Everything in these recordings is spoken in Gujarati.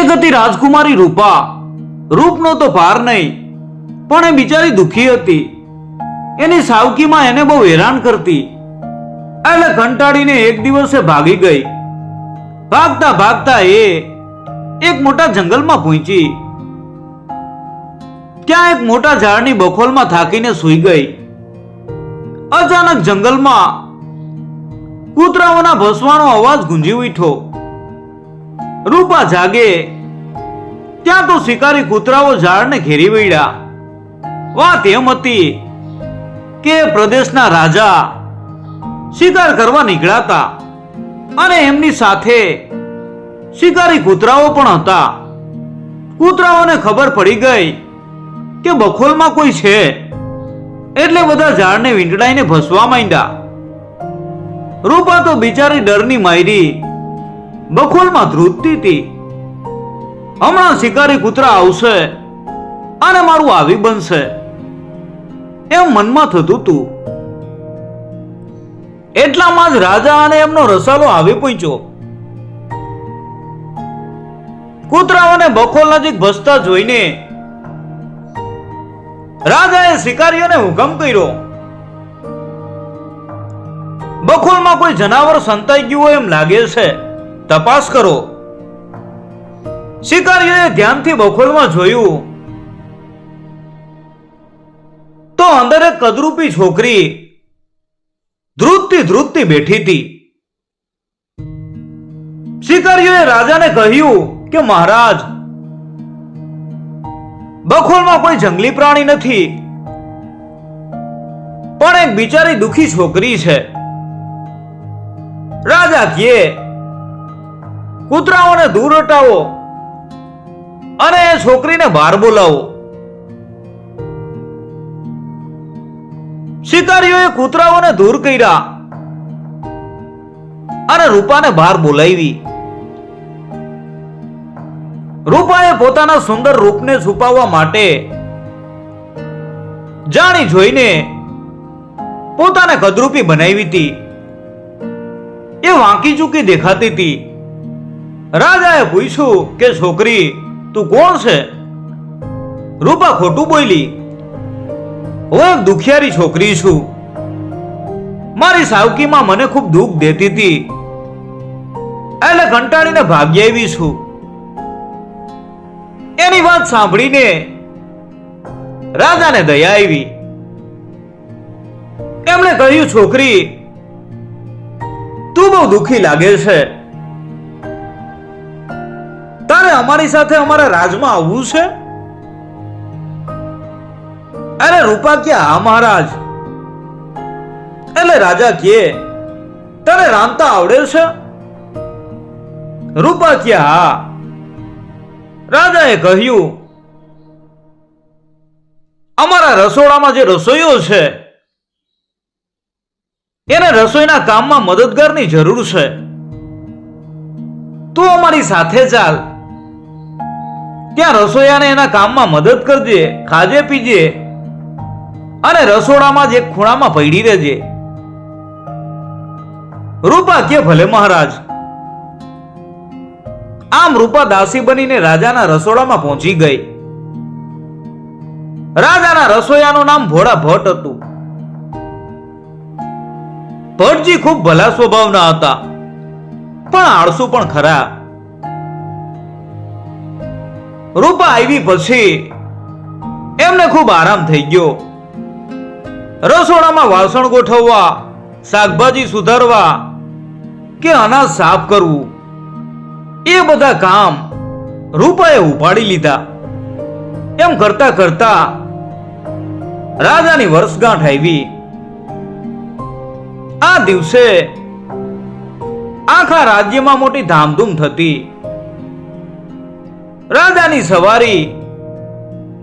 એક હતી રાજકુમારી રૂપા. રૂપનો તો ભાર નહીં, પણ એ બિચારી દુખી હતી. એની સાવકીમાં એને બહુ હેરાન કરતી. એટલે કંટાળીને એક દિવસે ભાગી ગઈ. ભાગતા ભાગતા એ એક મોટા જંગલમાં પહોંચી. ત્યાં એક મોટા ઝાડની બખોલમાં થાકીને સૂઈ ગઈ. અચાનક જંગલમાં કૂતરાઓના ભસવાનો અવાજ ગુંજી ઉઠ્યો. રૂપા જાગે. ત્યાં તો શિકારી કૂતરાઓ ઝાડને ઘેરી વળ્યા. વાત એમ હતી કે પ્રદેશના રાજા શિકાર કરવા નીકળાતા અને એમની સાથે શિકારી કૂતરાઓ પણ હતા. કૂતરાઓને ખબર પડી ગઈ કે બખોલમાં કોઈ છે. એટલે બધા ઝાડને વીંટળાઈને ભસવા માંડ્યા. રૂપા તો બિચારી ડરની માયરી બખોલમાં ધ્રુજતી હતી. હમણાં શિકારી કૂતરા આવશે અને મારું આવી બનશે. એમ મનમાં થતું હતું એટલામાં જ રાજા અને એમનો રસાલો આવી પહોંચ્યો. કૂતરાઓને બખોલ નજીક ભસતા જોઈને રાજાએ શિકારીઓને હુકમ કર્યો. બખોલમાં કોઈ જનાવર સંતાઈ ગયું હોય એમ લાગે છે. તપાસ કરો. શિકારીઓએ ધ્યાનથી બખોલમાં જોયું. તો અંદર એક કદરૂપી છોકરી ધ્રુતથી ધ્રુતથી બેઠી હતી. શિકારીઓએ રાજાને કહ્યું કે, મહારાજ, બખોલમાં કોઈ જંગલી પ્રાણી નથી. પણ એક બિચારી દુખી છોકરી છે. રાજા કહે કૂતરાઓને દૂર હટાવો અને એ છોકરીને બહાર બોલાવો. શિકારીઓએ કૂતરાઓને દૂર કર્યા અને રૂપાને બહાર બોલાવી. રૂપાએ પોતાના સુંદર રૂપને છુપાવવા માટે જાણી જોઈને પોતાને કદરૂપી બનાવી હતી. એ વાંકી ચૂકી દેખાતી હતી. રાજાએ પૂછ્યું કે, છોકરી, તું કોણ છે? રૂપા ખોટું બોલી, હું એક દુખિયારી છોકરી છું. મારી સાવકીમાં મને ખૂબ દુઃખ દેતી હતી એટલે કંટાળીને ભાગી આવી છું. એની વાત સાંભળીને રાજાને દયા આવી. એમણે કહ્યું, છોકરી, તું બહુ દુખી લાગે છે. તારે અમારી સાથે અમારા રાજમાં આવવું છે? અરે રૂપા ક્યાં? હા મહારાજ. એટલે રાજા કે, તને રાંધતા આવડે છે? રૂપા કે, હા. રાજાએ કહ્યું, અમારા રસોડામાં જે રસોઈયો છે, એને રસોઈના કામમાં મદદગારની જરૂર છે. તું અમારી સાથે ચાલ. ત્યાં રસોયાને એના કામમાં મદદ કરજે, ખાજે, પીજે અને રસોડામાં જ એક ખૂણામાં પડી રહેજે. રૂપા કે ભલે મહારાજ. આમ રૂપા દાસી બનીને રાજાના રસોડામાં પહોંચી ગઈ. રાજાના રસોઈયાનું નામ ભોળા ભટ્ટ હતું. ભટ્ટજી ખૂબ ભલા સ્વભાવના હતા. પણ આળસુ પણ ખરા. રૂપા આવી પછી એમને ખૂબ આરામ થઈ ગયો. રસોડામાં વાસણ ગોઠવવા, શાકભાજી સુધારવા કે અનાજ સાફ કરવું, એ બધા કામ રૂપાએ ઉપાડી લીધા. એમ કરતા કરતા રાજાની વર્ષગાંઠ આવી. આ દિવસે આખા રાજ્યમાં મોટી ધામધૂમ થતી. રાજાની સવારી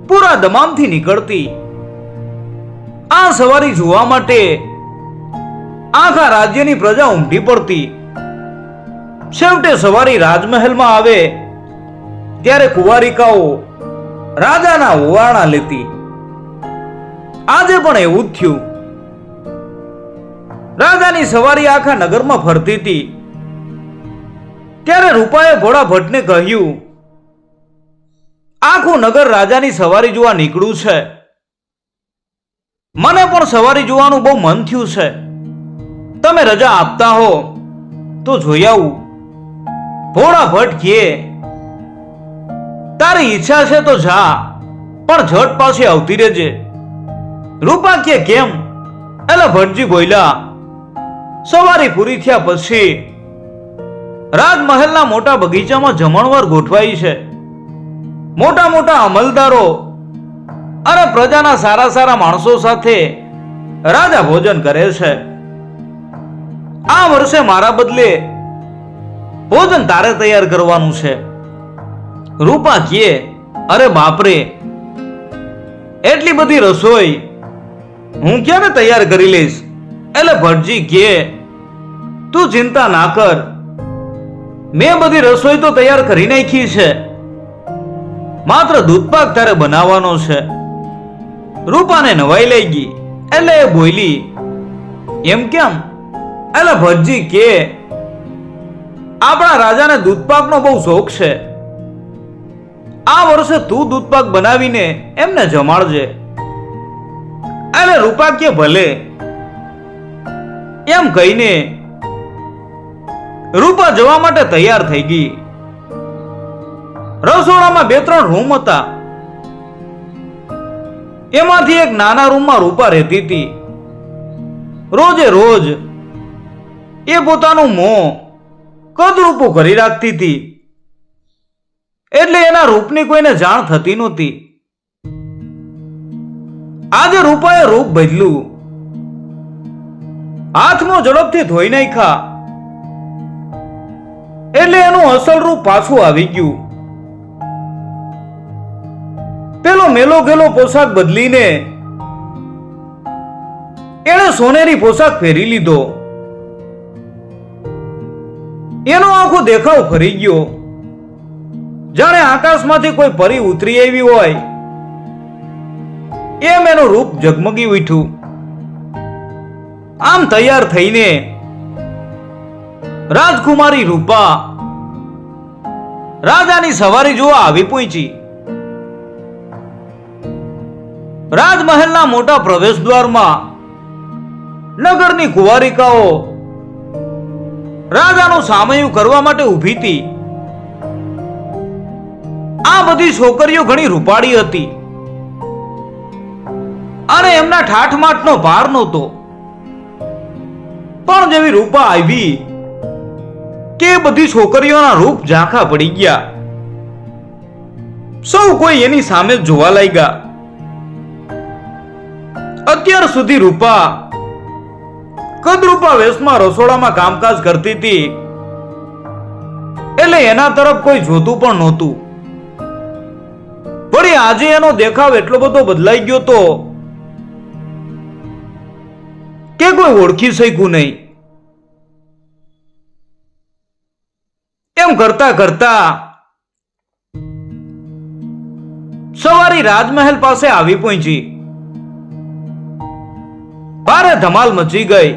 પૂરા દમામથી નીકળતી. આ સવારી જોવા માટે આખા રાજ્યની પ્રજા ઉમટી પડતી. છેવટે સવારી રાજમહેલમાં આવે, ત્યારે કુંવારિકાઓ રાજાના ઓવારણા લેતી. આજે પણ એવું જ થયું. રાજાની સવારી આખા નગરમાં ફરતી હતી. ત્યારે રૂપાએ ભોળા ભટ્ટને કહ્યું આખું નગર રાજાની સવારી જોવા નીકળ્યું છે. મને પણ સવારી જોવાનું બહુ મન થયું છે. તમે રજા આપતા હો, તો જોઈ આવું. ભોળા ભટ્ટ કે તારી ઈચ્છા છે તો જા, પણ ઝટ પાસે આવતી રહેજે. રૂપા કે કેમ? એટલે ભટજી બોલ્યા, સવારી પૂરી થયા પછી રાજમહેલના મોટા બગીચામાં જમણવાર ગોઠવાઈ છે. મોટા મોટા અમલદારો અને પ્રજાના સારા સારા માણસો સાથે રાજા ભોજન કરે છે. આ વર્ષે મારા બદલે ભોજન તારે તૈયાર કરવાનું છે. રૂપા કહે, અરે બાપરે, એટલી બધી રસોઈ હું ક્યારે તૈયાર કરી લઈશ? એટલે ભટજી કહે, તું ચિંતા ના કર. મેં બધી રસોઈ તો તૈયાર કરી નાખી છે. માત્ર દૂધપાક તારે બનાવવાનો છે. રૂપાને નવાઈ લઈ ગઈ, એટલે એ બોલી, એમ કેમ? એટલે ભટજી કે, આપણા રાજાને દૂધપાકનો બહુ શોખ છે. આ વર્ષે તું દૂધપાક બનાવીને એમને જમાડજે. એટલે રૂપા કે, ભલે. એમ કહીને રૂપા જવા માટે તૈયાર થઈ ગઈ. રસોડામાં બે ત્રણ રૂમ હતા. એમાંથી એક નાના રૂમમાં રૂપા રહેતી હતી. રોજે રોજ એ પોતાનું મોં કદરૂપું કરી રાખતી હતી. એટલે એના રૂપની કોઈને જાણ થતી નહોતી. આજે રૂપાએ રૂપ બદલ્યું. હાથમાં ઝડપથી ધોઈ નાખ્યા. એટલે એનું અસલ રૂપ પાછું આવી ગયું. પેલો મેલો ગેલો પોશાક બદલીને એણે સોનેરી પોશાક ફેરી લીધો. એનો આખો દેખાવ ફરી ગયો. જાણે આકાશમાંથી કોઈ પરી ઉતરી આવી હોય. એમ એનું રૂપ ઝગમગી ઉઠ્યું. આમ તૈયાર થઈને રાજકુમારી રૂપા રાજાની સવારી જોવા આવી પહોંચી. રાજમહેલના મોટા પ્રવેશ દ્વારમાં નગરની કુંવારિકાઓ રાજાનું સામયું કરવા માટે ઊભી હતી. આ બધી છોકરીઓ ઘણી રૂપાળી હતી. અને એમના ઠાઠમાઠનો ભાર નહોતો. પણ જેવી રૂપા આવી કે બધી છોકરીઓના રૂપ ઝાંખા પડી ગયા. સૌ કોઈ એની સામે જોવા લાગ્યા. અત્યાર સુધી રૂપા કદરૂપા વેશમાં રસોડામાં કામકાજ કરતી હતી. એટલે એના તરફ કોઈ જોતું પણ નહોતું. વળી આજે એનો દેખાવ એટલો બધો બદલાઈ ગયો તો કે કોઈ ઓળખી શક્યું નહીં. એમ કરતા કરતા સવારી રાજમહેલ પાસે આવી પહોંચી. ભારે ધમાલ મચી ગઈ.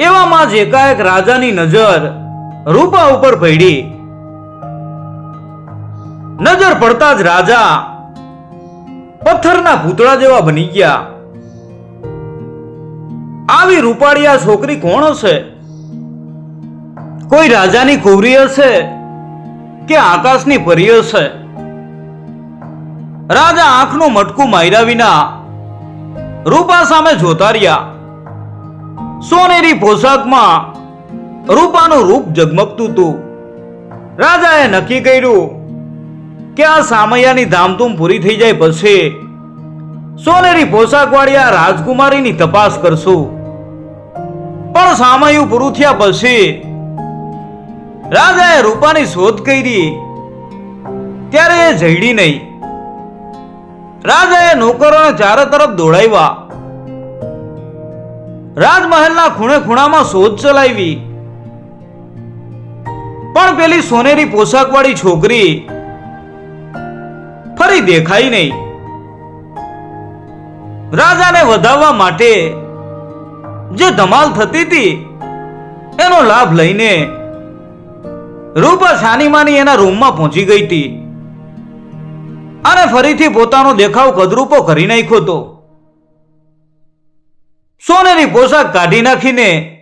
એવામાં જ એકાએક રાજાની નજર રૂપા ઉપર પડી. નજર પડતા જ રાજા પથ્થરના પૂતળા જેવા બની ગયા. આવી રૂપાળિયા છોકરી કોણ હશે? કોઈ રાજાની કુવરી હશે કે આકાશની પરી હશે? રાજા આંખનું મટકું માર્યા વિના રૂપા સામે જોતા રહ્યા. સોનેરી પોશાકમાં રૂપાનું રૂપ ઝગમગતું હતું. રાજાએ નક્કી કર્યું કે આ સામૈયાની ધામધૂમ પૂરી થઈ જાય પછી સોનેરી પોશાકવાળી આ રાજકુમારીની તપાસ કરશું. પણ સામયું પૂરું થયા પછી રાજાએ રૂપાની શોધ કરી. ત્યારે એ જઈડી નહીં. રાજાએ નોકરોને ચારે તરફ દોડાવ્યા. રાજમહેલના ખૂણે ખૂણામાં શોધ ચલાવી. પણ પેલી સોનેરી પોશાકવાળી છોકરી ફરી દેખાઈ નહીં. રાજાને વધાવવા માટે જે ધમાલ થતી હતી, એનો લાભ લઈને રૂપા છાનીમાની એના રૂમમાં પહોંચી ગઈ હતી. અને ફરીથી પોતાનો દેખાવ કદરૂપો કરી નાખ્યો હતો સોનેરી પોશાક કાઢી નાખીને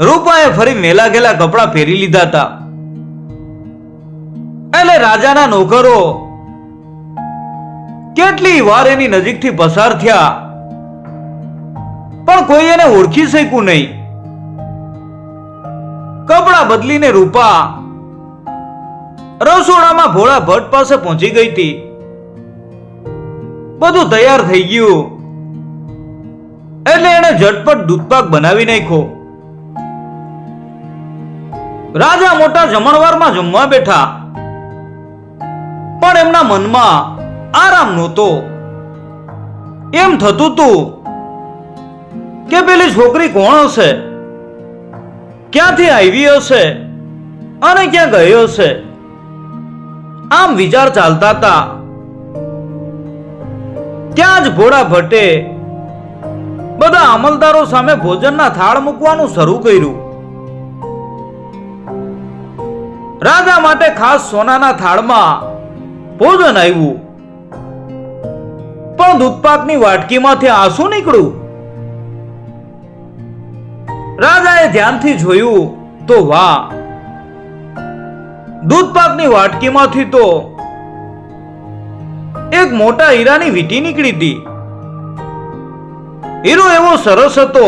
રૂપાએ ફરી મેલા ગેલા કપડાં પહેરી લીધા હતા. એટલે રાજાના નોકરો કેટલી વાર એની નજીકથી પસાર થયા. પણ કોઈ એને ઓળખી શક્યું નહીં. કપડા બદલીને રૂપા રસોડામાં ભોળા ભટ્ટ પાસે પહોંચી ગઈ હતી. બધું તૈયાર થઈ ગયું. એટલે એને ઝટપટ દૂધપાક બનાવી નાખ્યો. રાજા મોટા જમણવારમાં જમવા બેઠા. પણ એમના મનમાં આરામ નહોતો. એમ થતું તું કે પેલી છોકરી કોણ હશે? ક્યાંથી આવી હશે? અને ક્યાં ગઈ હશે? આમ વિચાર ચાલતા હતા. ત્યાં જ ભોળા ભટ્ટે બધા અમલદારો સામે ભોજનના થાળ મૂકવાનું શરૂ કર્યું. રાજા માટે ખાસ સોનાના થાળમાં ભોજન આવ્યું. પણ દૂધપાકની વાટકીમાંથી આંસુ નીકળ્યું. રાજાએ ધ્યાનથી જોયું તો વાહ દૂધપાકની વાટકીમાંથી તો એક મોટા હીરાની વીંટી નીકળી હતી. હીરો એવો સરસ હતો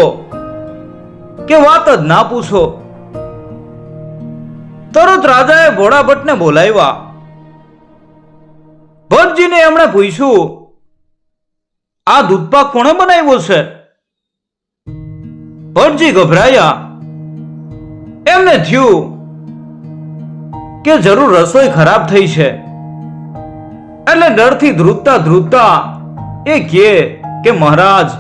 કે વાત જ ના પૂછો. તરત રાજાએ ભોળા ભટ્ટને બોલાવ્યા. ભટ્ટજીને એમણે પૂછ્યું, આ દૂધપાક કોણે બનાવ્યો છે? ભટ્ટજી ગભરાયા. એમને થયું કે જરૂર રસોઈ ખરાબ થઈ છે. એટલે ડરથી ધ્રુજતા ધ્રુજતા એ કહે કે મહારાજ,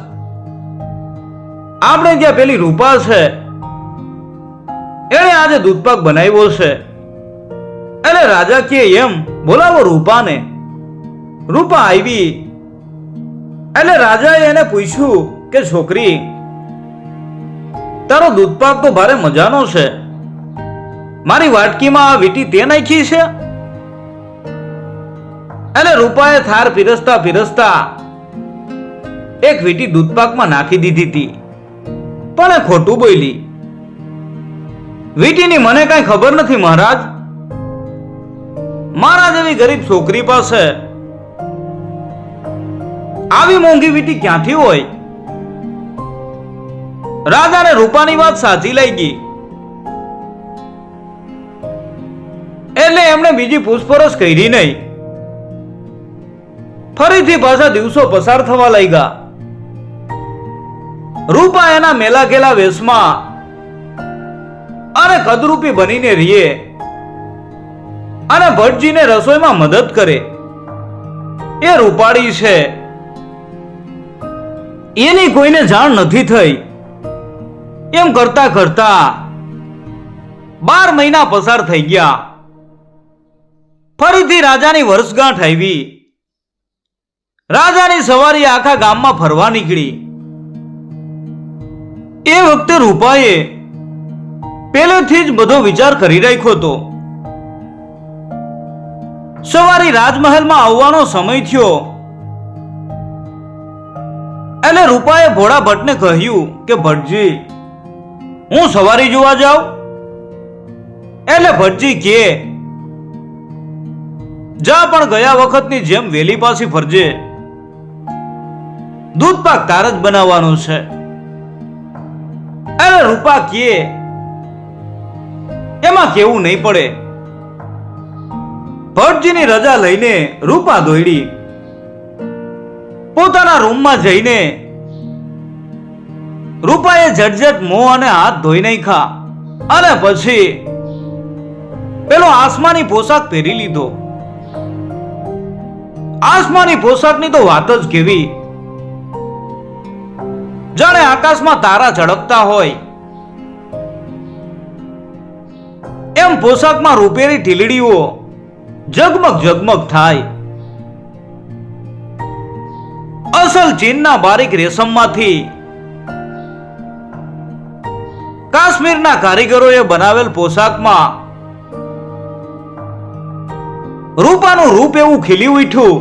આપણે ત્યાં પેલી રૂપા છે. એણે આજે દૂધપાક બનાવ્યો છે. એટલે રાજા કે એમ, બોલાવો રૂપાને. રૂપા આવી. એટલે રાજાએ એને પૂછ્યું કે, છોકરી, તારો દૂધપાક તો ભારે મજાનો છે. મારી વાટકીમાં આ વીટી તે નાખી છે? એટલે રૂપાએ થાર પીરસતા પીરસતા એક વીટી દૂધપાકમાં નાખી દીધી હતી. પણ એ ખોટું બોલી. વીટીની મને કઈ ખબર નથી મહારાજ. મારા જેવી ગરીબ છોકરી પાસે આવી મોંઘી વીટી ક્યાંથી હોય? રાજાને રૂપાની વાત સાચી લઈ ગઈ એટલે એમણે બીજી પૂછપરછ કરી નહીં. ફરીથી પાછા દિવસો પસાર થવા લાગ્યા. રૂપા એના મેલા વેશમાં અને કદરૂપી બનીને રીએ અને ભટ્ટજીને રસોઈમાં મદદ કરે. એ રૂપાળી છે. એની કોઈને જાણ નથી થઈ. એમ કરતા કરતા બાર મહિના પસાર થઈ ગયા. ફરીથી રાજાની વર્ષગાંઠ આવી. રાજાની સવારી આખા ગામમાં ફરવા નીકળી. એ વખતે રૂપાએ પહેલેથી જ બધો વિચાર કરી રાખ્યો હતો. સવારી રાજમહેલમાં આવવાનો સમય થયો. એટલે રૂપાએ ભોળા ભટ્ટને કહ્યું કે, ભટ્ટજી, હું સવારી જોવા જાઉં? એટલે ભટ્ટજી કે જા પણ ગયા વખતની જેમ વેલી પાછી ફરજે. દૂધ પાક તાર જ બનાવવાનું છે. અરે રૂપા કે એમાં કેવું નહીં પડે. ભટ્ટજીની રજા લઈને રૂપા દોડી પોતાના રૂમમાં જઈને રૂપાએ ઝટઝટ મોં અને હાથ ધોઈ નાખ્યા. અને પછી પેલો આસમાની પોશાક પહેરી લીધો. આસમાની પોશાકની તો વાત જ કેવી. જાણે આકાશમાં તારા ઝડપતા હોય. એમ પોશાકમાં રૂપેરી ઢીલડીઓ જગમગ જગમગ થાય. અસલ ચીનના બારીક રેશમમાંથી કાશ્મીરના કારીગરોએ બનાવેલ પોશાકમાં રૂપાનું રૂપ એવું ખીલી ઉઠ્યું.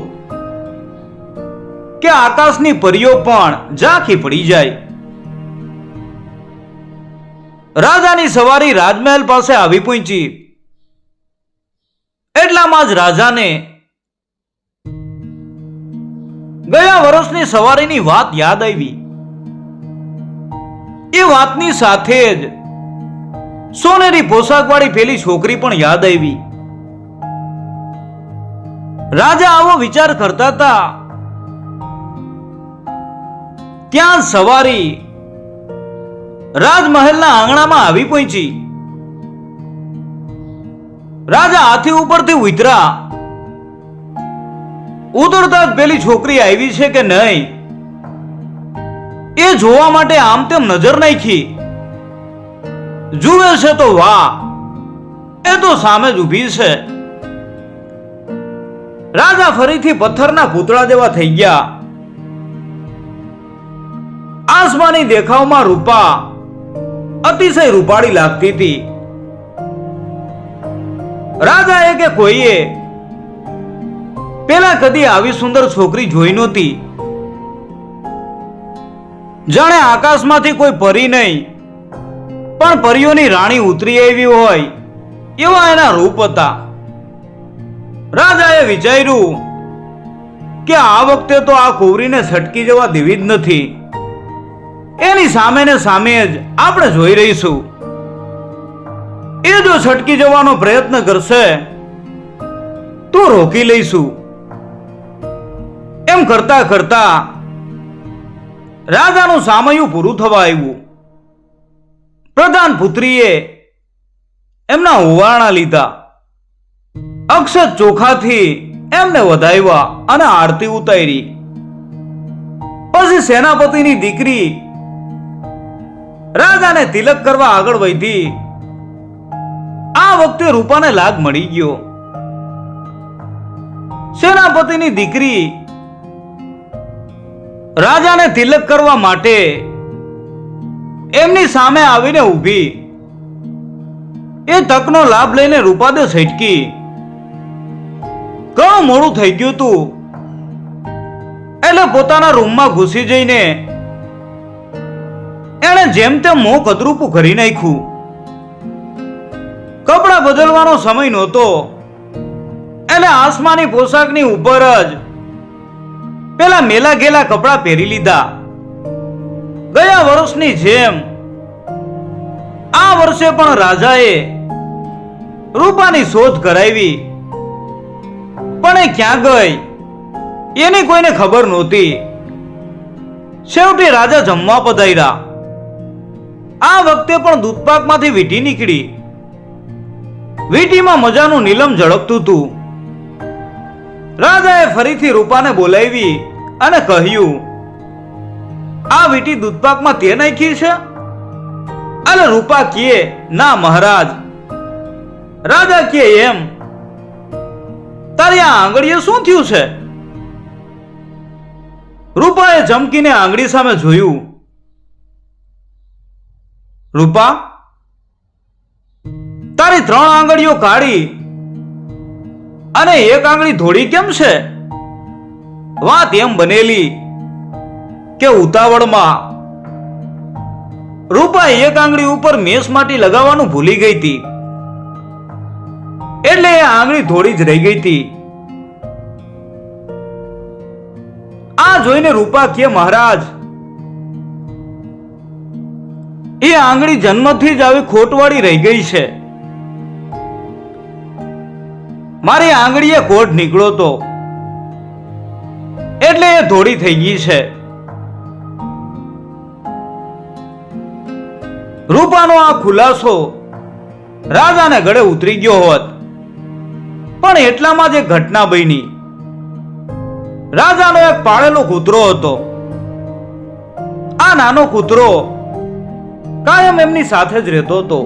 કે આકાશની પરીઓ પણ ઝાંખી પડી જાય. રાજાની સવારી રાજમહેલ પાસે આવી પહોંચી. એટલામાં જ રાજાને ગયા વર્ષની સવારીની વાત યાદ આવી. એ વાતની સાથે જ સોનેરી પોશાકવાળી પેલી છોકરી પણ યાદ આવી. રાજા આવો વિચાર કરતા હતા ત્યાં સવારી રાજમહેલના આંગણામાં આવી પહોંચી. રાજા હાથી ઉપરથી ઉતરા ઉતરતા જ પેલી છોકરી આવી છે કે નહીં? એ જોવા માટે આમ તેમ નજર નાખી. જુએ છે તો વાહ, એ તો સામે જ ઊભી છે. રાજા ફરીથી પથ્થરના પૂતળા જેવા થઈ ગયા. આસમાની દેખાવમાં રૂપા અતિશય રૂપાળી લાગતી હતી. રાજાએ કે કોઈએ, પેલા કદી આવી સુંદર છોકરી જોઈ નહોતી. જાણે આકાશમાંથી કોઈ પરી નહીં, પણ પરીઓની રાણી ઉતરી આવી હોય એવા એના રૂપ હતા. રાજાએ વિચાર્યું કે આ વખતે તો આ કોવરીને છટકી જવા દેવી જ નથી. એની સામે ને સામે જ આપણે જોઈ રહીશું. એ જો છટકી જવાનો પ્રયત્ન કરશે, તો રોકી લઈશું. એમ કરતા કરતા રાજાનું સામયું પૂરું થવા આવ્યું. પ્રધાન પુત્રીએ એમના હોવાણા લીધા. અક્ષત ચોખાથી એમને વધાવ્યા અને આરતી ઉતારી. પછી સેનાપતિની દીકરી રાજાને તિલક કરવા આગળ વધી. આ વખતે રૂપાને લાગ મળી ગયો. સેનાપતિની દીકરી રાજાને તિલક કરવા માટે એમની સામે આવીને ઊભી. એ તકનો લાભ લઈને રૂપાદે છટકી. ઘણું મોડું થઈ ગયું તું. એટલે પોતાના રૂમમાં ઘૂસી જઈને એણે જેમ તેમ મોં કદરૂપું કરી નાખ્યું. કપડાં બદલવાનો સમય નહોતો. એને આસમાની પોશાકની ઉપર જ પેલા મેલા ગેલા કપડાં પહેરી લીધા. ગયા વર્ષની જેમ આ વર્ષે પણ રાજાએ રૂપાની શોધ કરાવી. પણ એ ક્યાં ગઈ? એની કોઈને ખબર નહોતી. છેવટે રાજા જમવા પધાર્યા. આ વખતે પણ દૂધપાકમાંથી વીંટી નીકળી. વીંટીમાં મજાનું નીલમ ઝળકતું હતું. રાજાએ ફરીથી રૂપાને બોલાવી અને કહ્યું, આ વીંટી દૂધપાકમાં તે નાખી છે? અને રૂપા કીએ, ના મહારાજ. રાજા કે એમ? તારી આ આંગળીએ શું થયું છે? રૂપાએ જમકીને આંગળી સામે જોયું. રૂપા, તારી ત્રણ આંગળીઓ કાઢી અને એક આંગળી ધોળી કેમ છે? વાત એમ બનેલી કે ઉતાવળમાં. રૂપા એક આંગળી ઉપર મેસ માટી લગાવવાનું ભૂલી ગઈ હતી. એટલે એ આંગળી ધોળી જ રહી ગઈ હતી. આ જોઈને રૂપા કે, મહારાજ એ આંગળી જન્મથી જ આવી ખોટવાળી રહી ગઈ છે. મારી આંગળીએ કોટ નીકળો તો એટલે એ ધોળી થઈ ગઈ છે. રૂપાનો આ ખુલાસો રાજાને ગળે ઉતરી ગયો હોત. પણ એટલામાં જ ઘટના બની. રાજાનો એક પાળેલો કૂતરો હતો. આ નાનો કૂતરો કાયમ એમની સાથે જ રહેતો હતો.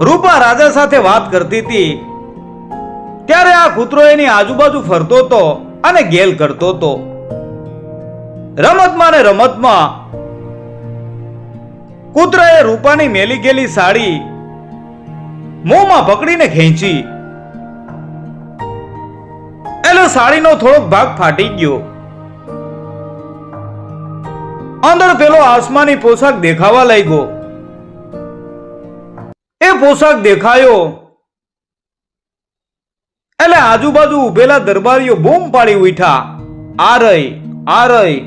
રૂપા રાજા સાથે વાત કરતી હતી. ત્યારે આ કૂતરો એની આજુબાજુ ફરતો હતો અને ગેલ કરતો હતો. રમતમાં ને રમતમાં કૂતરાએ રૂપાની મેલી ગેલી સાડી મોંમાં પકડીને ખેંચી. સાડીનો થોડોક ભાગ ફાટી ગયો. અંદર પેલો આસમાની પોશાક દેખાવા લાગ્યો. એ પોશાક દેખાયો. એટલે આજુબાજુ ઉભેલા દરબારીઓ બૂમ પાડી ઉઠા આ રહી આ રહી.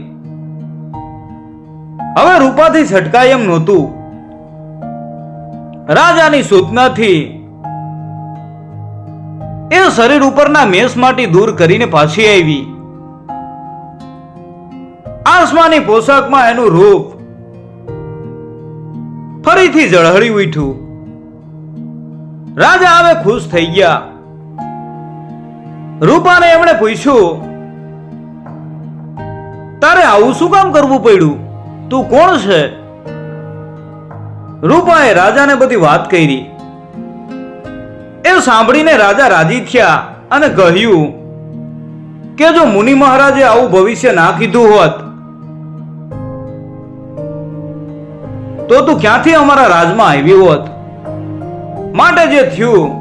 હવે રૂપાથી છટકાય એમ નહોતું. રાજાની સૂચનાથી એ શરીર ઉપરના મેષમાંથી દૂર કરીને પાછી આવી. આસમાની પોશાકમાં એનું રૂપ. ફરીથી ઝળહળી ઉઠ્યું. રાજા હવે ખુશ થઈ ગયા. રૂપાને એમણે પૂછ્યું, તારે આવું શું કામ કરવું પડ્યું? તું કોણ છે? રૂપાએ રાજાને બધી વાત કરી. એ સાંભળીને રાજા રાજી થયા અને કહ્યું, કે જો મુનિ મહારાજે આવું ભવિષ્ય ના કીધું હોત તો તું ક્યાંથી અમારા રાજમાં આવી હોત? માટે જે થયું,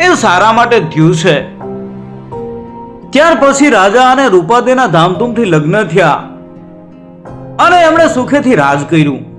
એ સારા માટે થયું છે. ત્યાર પછી રાજા અને રૂપાદેના ધામધૂમથી લગ્ન થયા અને એમણે સુખેથી રાજ કર્યું.